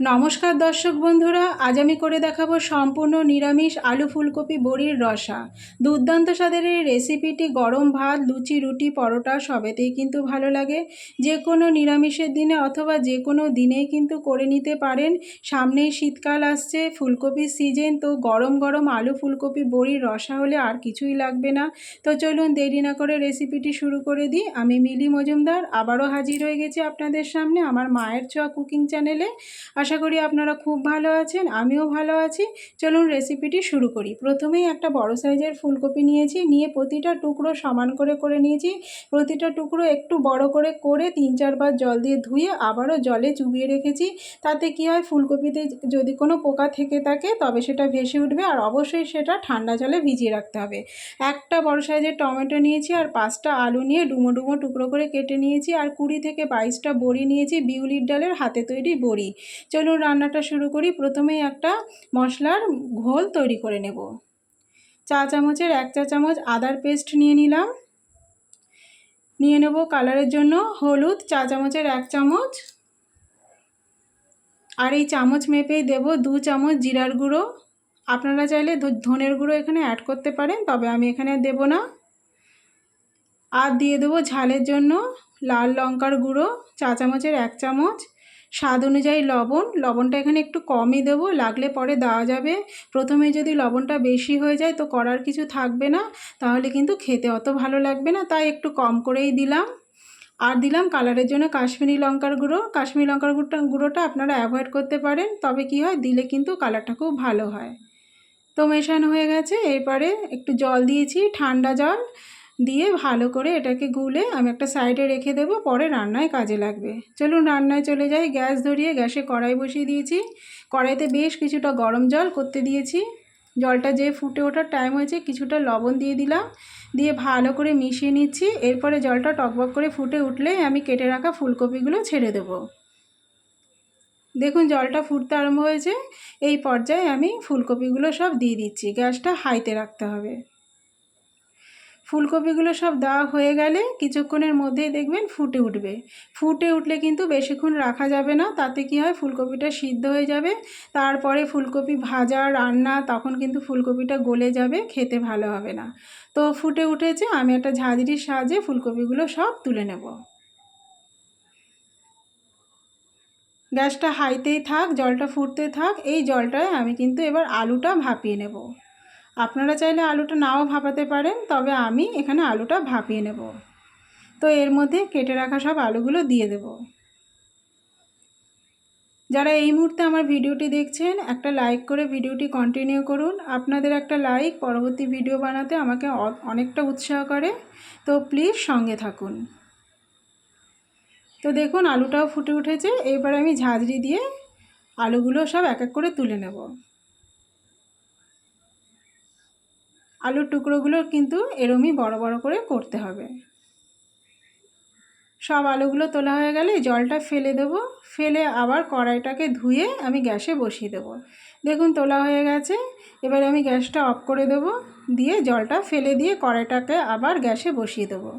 নমস্কার দর্শক বন্ধুরা, আজ আমি করে দেখাবো সম্পূর্ণ নিরামিষ আলু ফুলকপি বড়ির রসা। দুর্দান্ত স্বাদের এই রেসিপিটি গরম ভাত, লুচি, রুটি, পরোটা সবেতেই কিন্তু ভালো লাগে। যে কোনো নিরামিষের দিনে অথবা যে কোনো দিনেই কিন্তু করে নিতে পারেন। সামনেই শীতকাল আসছে ফুলকপির সিজন তো গরম গরম আলু ফুলকপি বড়ির রসা হলে আর কিছুই লাগবে না। তো চলুন দেরি না করে রেসিপিটি শুরু করে দিই। আমি মিলি মজুমদার, আবারও হাজির হয়ে গেছি আপনাদের সামনে আমার মায়ের ছোঁয়া কুকিং চ্যানেলে আশা করি আপনারা খুব ভালো আছেন, আমিও ভালো আছি। চলুন রেসিপিটি শুরু করি। প্রথমেই একটা বড় সাইজের ফুলকপি নিয়েছি, নিয়ে প্রতিটা টুকরো সমান করে করে নিয়েছি। প্রতিটা টুকরো একটু বড় করে করে তিন চারবার জল দিয়ে ধুয়ে আবারও জলে চুবিয়ে রেখেছি। তাতে কি হয়, ফুলকপিতে যদি কোনো পোকা থেকে থাকে, তবে সেটা ভেসে উঠবে আর অবশ্যই সেটা ঠান্ডা জলে ভিজিয়ে রাখতে হবে। একটা বড় সাইজের টমেটো নিয়েছি আর পাঁচটা আলু নিয়ে ডুমো ডুমো টুকরো করে কেটে নিয়েছি। আর কুড়ি থেকে বাইশটা বড়ি নিয়েছি, বিউলির ডালের হাতে তৈরি বড়ি। চলুন রান্নাটা শুরু করি। প্রথমেই একটা মশলার ঘোল তৈরি করে নেব। চা চামচের এক চা চামচ আদার পেস্ট নিয়ে নিলাম। নিয়ে নেব কালারের জন্য হলুদ, চা চামচের এক চামচ। আর এই চামচ মেপেই দেব দু চামচ জিরার গুঁড়ো। আপনারা চাইলে ধনের গুঁড়ো এখানে অ্যাড করতে পারেন, তবে আমি এখানে দেব না। আর দিয়ে দেবো ঝালের জন্য লাল লঙ্কার গুঁড়ো, চা চামচের এক চামচ। স্বাদ অনুযায়ী লবণ। লবণটা এখানে একটু কমই দেবো, লাগলে পরে দেওয়া যাবে। প্রথমে যদি লবণটা বেশি হয়ে যায় তো করার কিছু থাকবে না, তাহলে কিন্তু খেতে অত ভালো লাগবে না। তাই একটু কম করেই দিলাম। আর দিলাম কালারের জন্য কাশ্মীরি লঙ্কার গুঁড়ো। কাশ্মীরি লঙ্কার গুঁড়োটা গুঁড়োটা আপনারা অ্যাভয়েড করতে পারেন, তবে কি হয়, দিলে কিন্তু কালারটা খুব ভালো হয়। তো মেশানো হয়ে গেছে। এরপরে একটু জল দিয়েছি, ঠান্ডা জল। দিয়ে ভালো করে এটাকে গুলে আমি একটা সাইডে রেখে দেব, পরে রান্নায় কাজে লাগবে। চলুন রান্নায় চলে যাই। গ্যাস ধরিয়ে গ্যাসে কড়াই বসিয়ে দিয়েছি। কড়াইতে বেশ কিছুটা গরম জল করতে দিয়েছি। জলটা যে ফুটে ওঠার টাইম হয়েছে, কিছুটা লবণ দিয়ে দিলাম। দিয়ে ভালো করে মিশিয়ে নিচ্ছি। এরপরে জলটা টকবক করে ফুটে উঠলে আমি কেটে রাখা ফুলকপিগুলো ছেড়ে দেব। দেখুন, জলটা ফুটতে আরম্ভ হয়েছে। এই পর্যায়ে আমি ফুলকপিগুলো সব দিয়ে দিচ্ছি। গ্যাসটা হাইতে রাখতে হবে। ফুলকপিগুলো সব দেওয়া হয়ে গেলে কিছুক্ষণের মধ্যেই দেখবেন ফুটে উঠবে। ফুটে উঠলে কিন্তু বেশিক্ষণ রাখা যাবে না, তাতে কি হয়? ফুলকপিটা সিদ্ধ হয়ে যাবে। তারপরে ফুলকপি ভাজা, রান্না, তখন কিন্তু ফুলকপিটা গলে যাবে, খেতে ভালো হবে না। তো ফুটে উঠেছে, আমি একটা ঝাঁঝরির সাহায্যে ফুলকপিগুলো সব তুলে নেব। গ্যাসটা হাইতেই থাক, জলটা ফুটতে থাক, এই জলটায় আমি কিন্তু এবার আলুটা ভাপিয়ে নেব। আপনারা চাইলে আলুটা নাও ভাপাতে পারেন, তবে আমি এখানে আলুটা ভাপিয়ে নেব। তো এর মধ্যে কেটে রাখা সব আলুগুলো দিয়ে দেব। যারা এই মুহূর্তে আমার ভিডিওটি দেখছেন, একটা লাইক করে ভিডিওটি কন্টিনিউ করুন। আপনাদের একটা লাইক পরবর্তী ভিডিও বানাতে আমাকে অনেকটা উৎসাহ করে। তো প্লিজ সঙ্গে থাকুন। তো দেখুন, আলুটাও ফুটে উঠেছে। এবার আমি ঝাঁঝরি দিয়ে আলুগুলো সব এক এক করে তুলে নেব। আলুর টুকরোগুলো কিন্তু এরমই বড় বড় করে করতে হবে। সব আলুগুলো তোলা হয়ে গেলে জলটা ফেলে দেব। ফেলে আবার কড়াইটাকে ধুয়ে আমি গ্যাসে বসিয়ে দেব। দেখুন তোলা হয়ে গেছে। এবার আমি গ্যাসটা অফ করে দেব। দিয়ে জলটা ফেলে দিয়ে কড়াইটাকে আবার গ্যাসে বসিয়ে দেবো।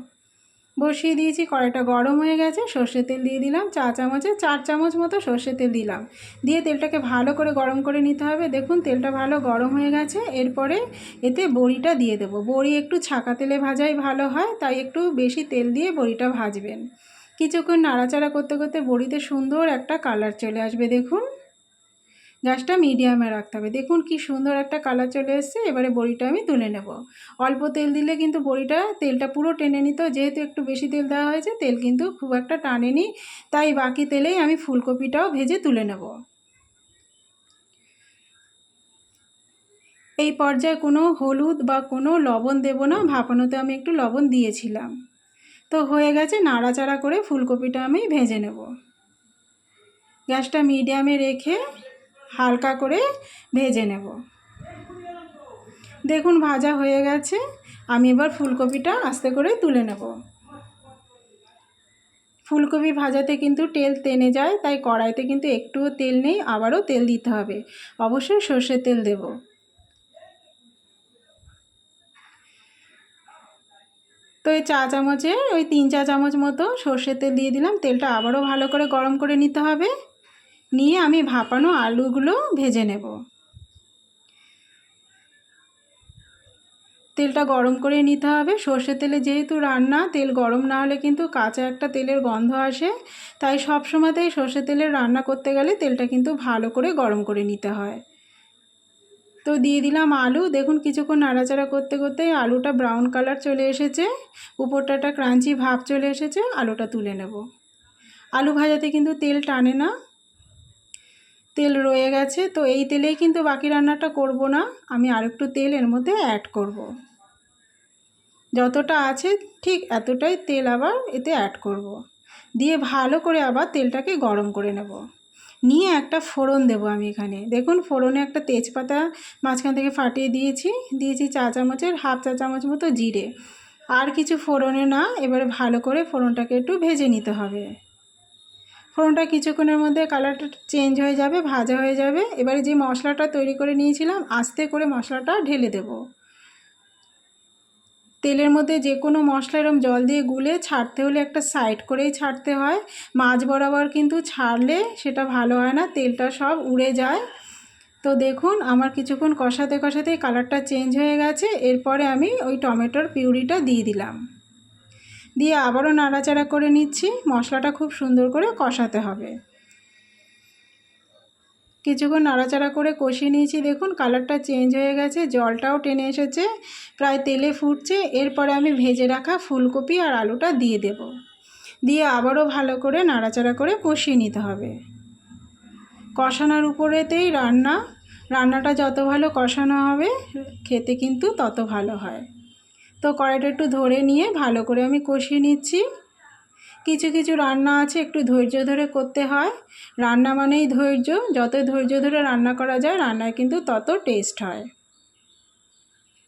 বসিয়ে দিয়েছি, কড়াইটা গরম হয়ে গেছে, সর্ষের তেল দিয়ে দিলাম, চা চামচে, চার চামচ মতো সর্ষের তেল দিলাম। দিয়ে তেলটাকে ভালো করে গরম করে নিতে হবে। দেখুন, তেলটা ভালো গরম হয়ে গেছে, এরপরে এতে বড়িটা দিয়ে দেবো। বড়ি একটু ছাকা তেলে ভাজাই ভালো হয়, তাই একটু বেশি তেল দিয়ে বড়িটা ভাজবেন। কিছুক্ষণ নাড়াচাড়া করতে করতে বড়িতে সুন্দর একটা কালার চলে আসবে, দেখুন। গ্যাসটা মিডিয়ামে রাখতে হবে। দেখুন কি সুন্দর একটা কালার চলে এসছে, এবারে বড়িটা আমি তুলে নেব। অল্প তেল দিলে কিন্তু বড়িটা, তেলটা পুরো টেনে নিত যেহেতু একটু বেশি তেল দেওয়া হয়েছে, তেল কিন্তু খুব একটা টানেনি, তাই বাকি তেলেই আমি ফুলকপিটাও ভেজে তুলে নেব। এই পর্যায়ে কোনো হলুদ বা কোনো লবণ দেব না, ভাপানোতে আমি একটু লবণ দিয়েছিলাম। তো হয়ে গেছে, নাড়াচাড়া করে ফুলকপিটা আমি ভেজে নেব। গ্যাসটা মিডিয়ামে রেখে হালকা করে ভেজে নেব। দেখুন ভাজা হয়ে গেছে। আমি এবার ফুলকপিটা আস্তে করে তুলে নেব। ফুলকপি ভাজাতে কিন্তু তেল টেনে যায়, তাই কড়াইতে কিন্তু একটুও তেল নেই, আবারও তেল দিতে হবে। অবশ্যই সর্ষের তেল দেব। তো এই চা চামচের, ওই তিন চা চামচ মতো সর্ষের তেল দিয়ে দিলাম। তেলটা আবারও ভালো করে গরম করে নিতে হবে। নিয়ে আমি ভাপানো আলুগুলো ভেজে নেব। তেলটা গরম করে নিতে হবে। সর্ষের তেলে যেহেতু রান্না, তেল গরম না হলে কিন্তু কাঁচা একটা তেলের গন্ধ আসে। তাই সব সময়তেই সর্ষের তেলের রান্না করতে গেলে তেলটা কিন্তু ভালো করে গরম করে নিতে হয়। তো দিয়ে দিলাম আলু। দেখুন কিছুক্ষণ নাড়াচাড়া করতে করতে আলুটা ব্রাউন কালার চলে এসেছে। উপরটা একটা ক্রাঞ্চি ভাব চলে এসেছে। আলুটা তুলে নেব। আলু ভাজাতে কিন্তু তেল টানে না। তেল রয়ে গেছে, তো এই তেলেই কিন্তু বাকি রান্নাটা করব না। আমি আরেকটু তেল এর মধ্যে অ্যাড করব। যতটা আছে ঠিক এতটাই তেল আবার এতে অ্যাড করব। দিয়ে ভালো করে আবার তেলটাকে গরম করে নেব। নিয়ে একটা ফোড়ন দেব আমি এখানে। দেখুন ফোড়নে একটা তেজপাতা মাঝখান থেকে ফাটিয়ে দিয়েছি। দিয়েছি চা চামচের, হাফ চা চামচ মতো জিরে। আর কিছু ফোড়নে না, এবারে ভালো করে ফোড়নটাকে একটু ভেজে নিতে হবে। ফোড়নটা কিছুক্ষণের মধ্যে কালারটা চেঞ্জ হয়ে যাবে, ভাজা হয়ে যাবে। এবারে যে মশলাটা তৈরি করে নিয়েছিলাম, আস্তে করে মশলাটা ঢেলে দেব। তেলের মধ্যে যে কোনো মশলা এরম জল দিয়ে গুলে ছাড়তে হলে একটা সাইড করেই ছাড়তে হয়। মাছ বরাবর কিন্তু ছাড়লে সেটা ভালো হয় না, তেলটা সব উড়ে যায়। তো দেখুন, আমার কিছুক্ষণ কষাতে কষাতে কালারটা চেঞ্জ হয়ে গেছে। এরপরে আমি ওই টমেটোর পিউরিটা দিয়ে দিলাম। দিয়ে আবারও নাড়াচাড়া করে নিচ্ছি। মশলাটা খুব সুন্দর করে কষাতে হবে। কিছুক্ষণ নাড়াচাড়া করে কষিয়ে নিয়েছি। দেখুন, কালারটা চেঞ্জ হয়ে গেছে, জলটাও টেনে এসেছে, প্রায় তেলে ফুটছে। এরপরে আমি ভেজে রাখা ফুলকপি আর আলুটা দিয়ে দেব। দিয়ে আবারও ভালো করে নাড়াচাড়া করে কষিয়ে নিতে হবে। কষানোর উপরেতেই রান্না। রান্নাটা যত ভালো কষানো হবে, খেতে কিন্তু তত ভালো হয়। তো কড়াইটা একটু ধরে নিয়ে ভালো করে আমি কষিয়ে নিচ্ছি। কিছু কিছু রান্না আছে, একটু ধৈর্য ধরে করতে হয়। রান্না মানেই ধৈর্য যত ধৈর্য ধরে রান্না করা যায়, রান্নায় কিন্তু তত টেস্ট হয়।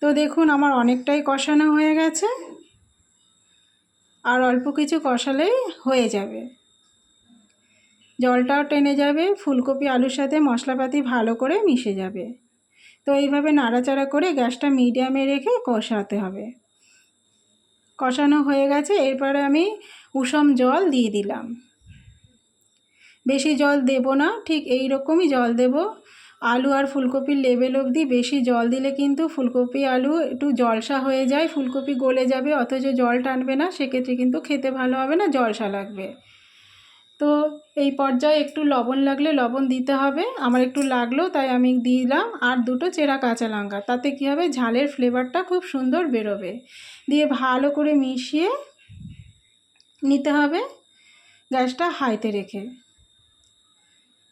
তো দেখুন, আমার অনেকটাই কষানো হয়ে গেছে। আর অল্প কিছু কষালেই হয়ে যাবে। জলটাও টেনে যাবে, ফুলকপি, আলুর সাথে মশলাপাতি ভালো করে মিশে যাবে। তো এইভাবে নাড়াচাড়া করে গ্যাসটা মিডিয়ামে রেখে কষাতে হবে। কষানো হয়ে গেছে, এরপরে আমি উষম জল দিয়ে দিলাম। বেশি জল দেব না, ঠিক এই রকমই জল দেব। আলু আর ফুলকপির লেভেল অবধি বেশি জল দিলে কিন্তু ফুলকপি আলু একটু জলসা হয়ে যায়, ফুলকপি গলে যাবে, অথচ জল টানবে না, সেক্ষেত্রে কিন্তু খেতে ভালো হবে না, জলসা লাগবে। তো এই পর্যায়ে একটু লবণ লাগলে লবণ দিতে হবে। আমার একটু লাগল, তাই আমি দিলাম। আর দুটো চেরা কাঁচা লঙ্কা, তাতে কী হবে? ঝালের ফ্লেভারটা খুব সুন্দর বেরোবে। দিয়ে ভালো করে মিশিয়ে নিতে হবে গ্যাসটা হাইতে রেখে।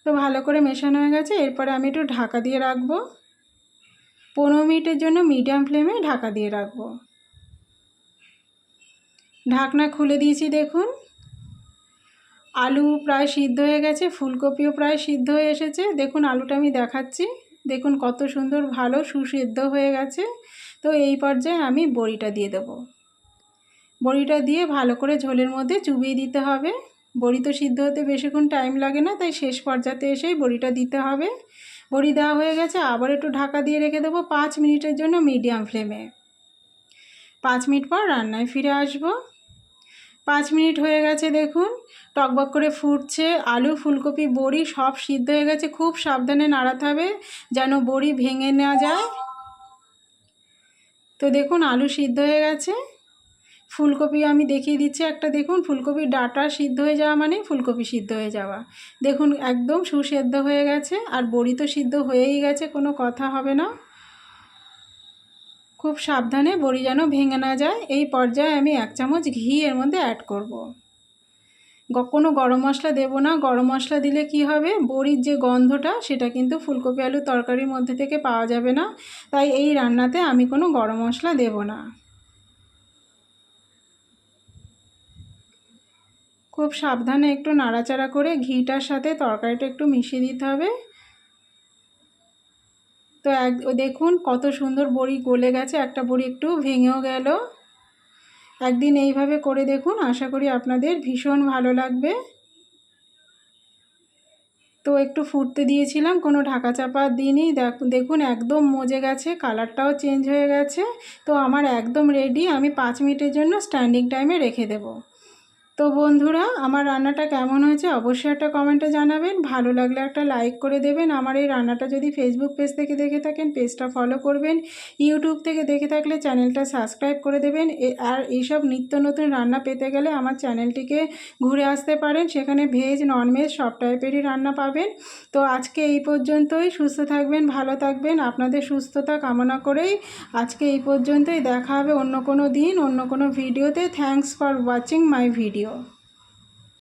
তো ভালো করে মেশানো হয়ে গেছে। এরপরে আমি একটু ঢাকা দিয়ে রাখব। পনেরো মিনিটের জন্য মিডিয়াম ফ্লেমে ঢাকা দিয়ে রাখব। ঢাকনা খুলে দিয়েছি, দেখুন। আলু প্রায় সিদ্ধ হয়ে গেছে, ফুলকপিও প্রায় সিদ্ধ হয়ে এসেছে। দেখুন, আলুটা আমি দেখাচ্ছি। দেখুন, কত সুন্দর, ভালো, সুসিদ্ধ হয়ে গেছে। তো এই পর্যায়ে আমি বড়িটা দিয়ে দেবো। বড়িটা দিয়ে ভালো করে ঝোলের মধ্যে চুবিয়ে দিতে হবে। বড়ি তো সিদ্ধ হতে বেশিক্ষণ টাইম লাগে না, তাই শেষ পর্যাতে এসেই বড়িটা দিতে হবে। বড়ি দেওয়া হয়ে গেছে, আবার একটু ঢাকা দিয়ে রেখে দেবো পাঁচ মিনিটের জন্য মিডিয়াম ফ্লেমে। পাঁচ মিনিট পর রান্নায় ফিরে আসব। পাঁচ মিনিট হয়ে গেছে দেখুন টকবক করে ফুটছে, আলু, ফুলকপি, বড়ি সব সিদ্ধ হয়ে গেছে, খুব সাবধানে নাড়াতে হবে যেন বড়ি ভেঙে নেওয়া যায়। তো দেখুন, আলু সিদ্ধ হয়ে গেছে। ফুলকপি আমি দেখিয়ে দিচ্ছি একটা, দেখুন ফুলকপির ডাটা সিদ্ধ হয়ে যাওয়া মানে ফুলকপি সিদ্ধ হয়ে যাওয়া। দেখুন, একদম সুসেদ্ধ হয়ে গেছে, আর বড়ি তো সিদ্ধ হয়েই গেছে, কোনো কথা হবে না। খুব সাবধানে বড়ি যেন ভেঙে না যায়, এই পর্যায়ে আমি এক চামচ ঘি এর মধ্যে অ্যাড করব। কোনো গরম মশলা দেব না, গরম মশলা দিলে কি হবে? বড়ির যে গন্ধটা, সেটা কিন্তু ফুলকপি আলু তরকারির মধ্যে থেকে পাওয়া যাবে না, তাই এই রান্নাতে আমি কোনো গরম মশলা দেব না। খুব সাবধানে একটু নাড়াচাড়া করে ঘিটার সাথে তরকারিটা একটু মিশিয়ে দিতে হবে। তো এক দেখুন কত সুন্দর বড়ি গলে গেছে, একটা বড়ি একটু ভেঙেও গেল। একদিন এইভাবে করে দেখুন, আশা করি আপনাদের ভীষণ ভালো লাগবে। তো একটু ফুটতে দিয়েছিলাম, কোনো ঢাকা চাপা দিনই দেখুন একদম মজে গেছে, কালারটাও চেঞ্জ হয়ে গেছে। তো আমার একদম রেডি আমি পাঁচ মিনিটের জন্য স্ট্যান্ডিং টাইমে রেখে দেব। তো বন্ধুরা, আমার রান্নাটা কেমন হয়েছে অবশ্যই একটা কমেন্টে জানাবেন। ভালো লাগলে একটা লাইক করে দেবেন। আমার এই রান্নাটা যদি ফেসবুক পেজ থেকে দেখে থাকেন পেজটা ফলো করবেন। ইউটিউব থেকে দেখে থাকলে চ্যানেলটা সাবস্ক্রাইব করে দেবেন। আর এইসব নিত্য নতুন রান্না পেতে গেলে আমার চ্যানেলটিকে ঘুরে আসতে পারেন। সেখানে ভেজ ননভেজ সব টাইপেরই রান্না পাবেন। তো আজকে এই পর্যন্তই। সুস্থ থাকবেন, ভালো থাকবেন। আপনাদের সুস্থতা কামনা করেই আজকে এই পর্যন্তই। দেখা হবে অন্য কোনো দিন, অন্য কোনো ভিডিওতে thanks for watching my video Dios.